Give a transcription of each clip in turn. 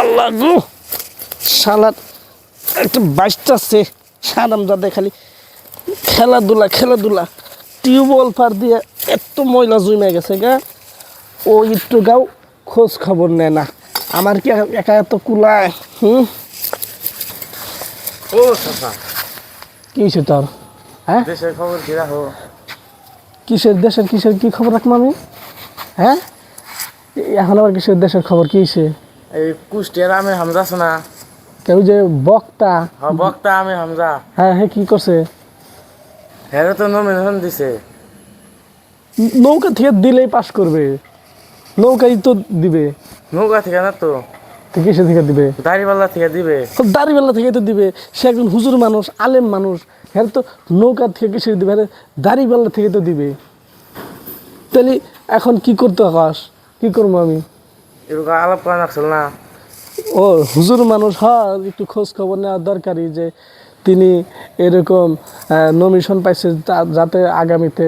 আল্লাহ গো। শালার একটা বাইশটাছে সারাম যাতে খালি। খেলাধুলা খেলাধুলা। টিউবওয়েল পার দিয়ে এত ময়লা জমে গেছে গা। ও একটু গাও খোঁজ খবর নেয় না। আমার কি একা এত কুলায়? হুম? ও কি হয়েছে তোর? হ্যাঁ? দেশের খবর কি রাখো? কিসের দেশের কিসের কি খবর রাখব আমি? হ্যাঁ? এখন আবার কিসের দেশের খবর? কি হয়েছে এই কুষ্টিয়ার আমি হামজা আছে না কেউ যে বক্তা। হ্যাঁ বক্তা আমি হামজা। হ্যাঁ হ্যাঁ কি করছে হ্যাঁ তো নমিনেশন দিছে। নৌকা থেকে দিলেই পাস করবে নৌকাই তো দিবে। নৌকা থেকে না তো কিসে থেকে দিবে। দাড়িপাল্লা থেকে দিবে। দাড়িবেলা থেকে তো দিবে। সে একজন হুজুর মানুষ আলেম মানুষ। হ্যাঁ তো নৌকা থেকে কিসে দিবে আরে দাড়িবেলা থেকে তো দিবে। তাহলে এখন কি করতে আকাশ কি করব আমি? এরকম আলাপ করা না। ও হুজুর মানুষ হয় একটু খোঁজ খবর নেওয়া দরকারি যে তিনি এরকম নমিশন পাইছে যাতে আগামীতে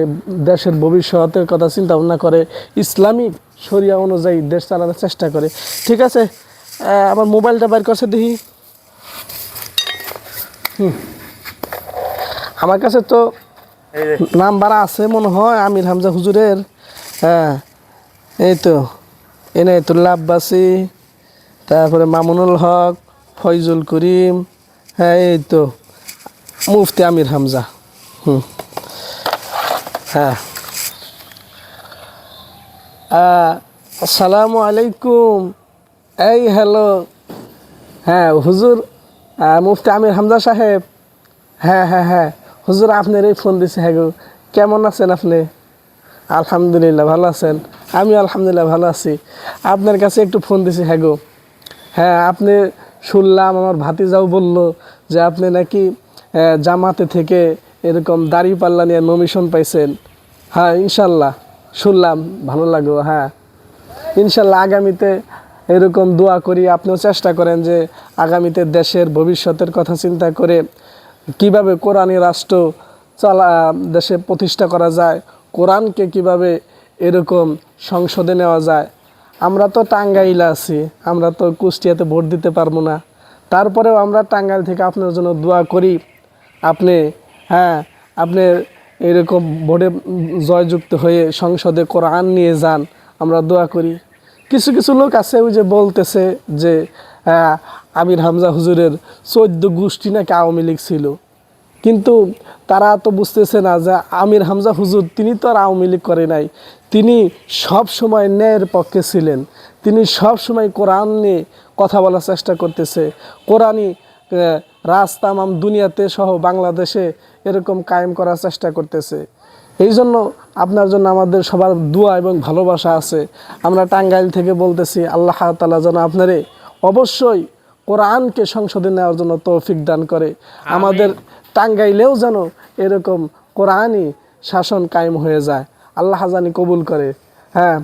দেশের ভবিষ্যতের কথা চিন্তা ভাবনা করে ইসলামিক শরিয়া অনুযায়ী দেশ চালানোর চেষ্টা করে। ঠিক আছে আমার মোবাইলটা বাইর করছে দেখি। হুম। আমার কাছে তো নাম্বার আছে মনে হয় আমির হামজা হুজুরের। হ্যাঁ এই তো। এনায়তুল্লাহ আব্বাসি, তারপরে মামুনুল হক, ফয়জুল করিম হ্যাঁ এই তো মুফতি আমির হামজা। হুম। হ্যাঁ। আসসালামু আলাইকুম। এই হ্যালো। হ্যাঁ হুজুর মুফতি আমির হামজা সাহেব। হ্যাঁ হ্যাঁ হ্যাঁ। হুজুর আপনার এই ফোন দিছে হ্যাঁ কেমন আছেন আপনি? আলহামদুলিল্লাহ, ভালো আছেন। আমি আলহামদুলিল্লাহ ভালো আছি। আপনার কাছে একটু ফোন দিছি হ্যাঁ গো। হ্যাঁ আপনি শুনলাম, আমার ভাতিজাও বলল যে আপনি নাকি জামাতে থেকে এরকম দাড়ি পাল্লা নিয়ে নমিশন পাইছেন। হ্যাঁ ইনশাল্লাহ, শুনলাম, ভালো লাগল হ্যাঁ। ইনশাল্লাহ আগামীতে এরকম দোয়া করি, আপনিও চেষ্টা করেন যে আগামীতে দেশের ভবিষ্যতের কথা চিন্তা করে কীভাবে কোরআনী রাষ্ট্র চালা, দেশে প্রতিষ্ঠা করা যায়, কোরআনকে কীভাবে এরকম সংসদে নেওয়া যায়। আমরা তো টাঙ্গাইলে আছি, আমরা তো কুষ্টিয়াতে ভোট দিতে পারব না। তারপরেও আমরা টাঙ্গাইল থেকে আপনার জন্য দোয়া করি। আপনি হ্যাঁ আপনি এরকম ভোটে জয়যুক্ত হয়ে সংসদে কোরআন নিয়ে যান, আমরা দোয়া করি। কিছু কিছু লোক আছে ওই যে বলতেছে যে আমির হামজা হুজুরের চোদ্দ গোষ্ঠী নাকি আওয়ামী লীগ ছিল। কিন্তু তারা তো বুঝতেছে না যে আমির হামজা হুজুর তিনি তো আর আওয়ামী লীগ করে নাই। তিনি সব সময় ন্যায়ের পক্ষে ছিলেন। তিনি সব সময় কোরআন নিয়ে কথা বলার চেষ্টা করতেছে। কোরআনই আহ, রাজ তামাম দুনিয়াতে সহ বাংলাদেশে এরকম কায়েম করার চেষ্টা করতেছে। এই জন্য আপনার জন্য আমাদের সবার দোয়া এবং ভালোবাসা আছে। আমরা টাঙ্গাইল থেকে বলতেছি আল্লাহ তালা যেন আপনারে অবশ্যই কোরআনকে সংসদে নেওয়ার জন্য তৌফিক দান করে। আমাদের টাঙ্গাইলেও যেন এরকম কোরআনই শাসন কায়েম হয়ে যায়। আল্লাহ জানি কবুল করে। হ্যাঁ